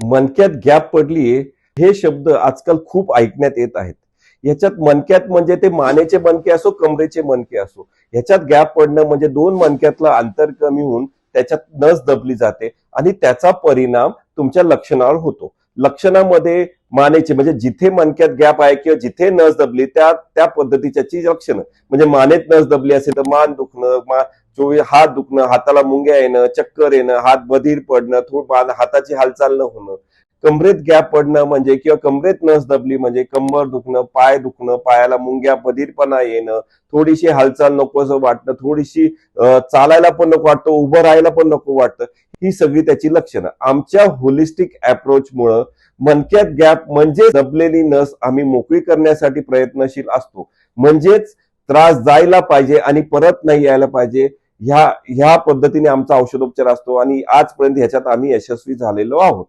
मनक्यात gap पडली हे शब्द आजकाल खूप ऐकण्यात येत आहेत. याच्यात मनक्यात म्हणजे ते मानेचे मनके असो कमरेचे मनके असो ह्याच्यात गॅप पडणं म्हणजे दोन मनक्यातलं अंतर कमी होऊन त्याच्यात नस दबली जाते आणि त्याचा परिणाम तुमच्या लक्षणावर होतो. लक्षणामध्ये मानेचे म्हणजे जिथे मणक्यात गॅप आहे किंवा जिथे नस दबली त्या त्या पद्धतीच्याची लक्षणं. म्हणजे मानेत नस दबली असेल तर मान दुखणं मा चोवीस हात दुखणं हाताला मुंग्या येणं चक्कर येणं हात बधीर पडणं थोड हाताची हालचाल न होणं. कमरेत गॅप पडणं म्हणजे किंवा कमरेत नस दबली म्हणजे कंबर दुखणं पाय दुखणं पायाला मुंग्या बधीरपणा येणं थोडीशी हालचाल नको असं वाटणं थोडीशी चालायला पण नको वाटतं उभं राहायला पण नको वाटतं ही सगळी त्याची लक्षणं. आमच्या होलिस्टिक अप्रोचमुळं मनक्यात गॅप म्हणजे दबलेली नस आम्ही मोकळी करण्यासाठी प्रयत्नशील असतो. म्हणजेच त्रास जायला पाहिजे आणि परत नाही यायला पाहिजे ह्या ह्या पद्धतीने आमचा औषधोपचार असतो आणि आजपर्यंत ह्याच्यात आम्ही यशस्वी झालेलो आहोत.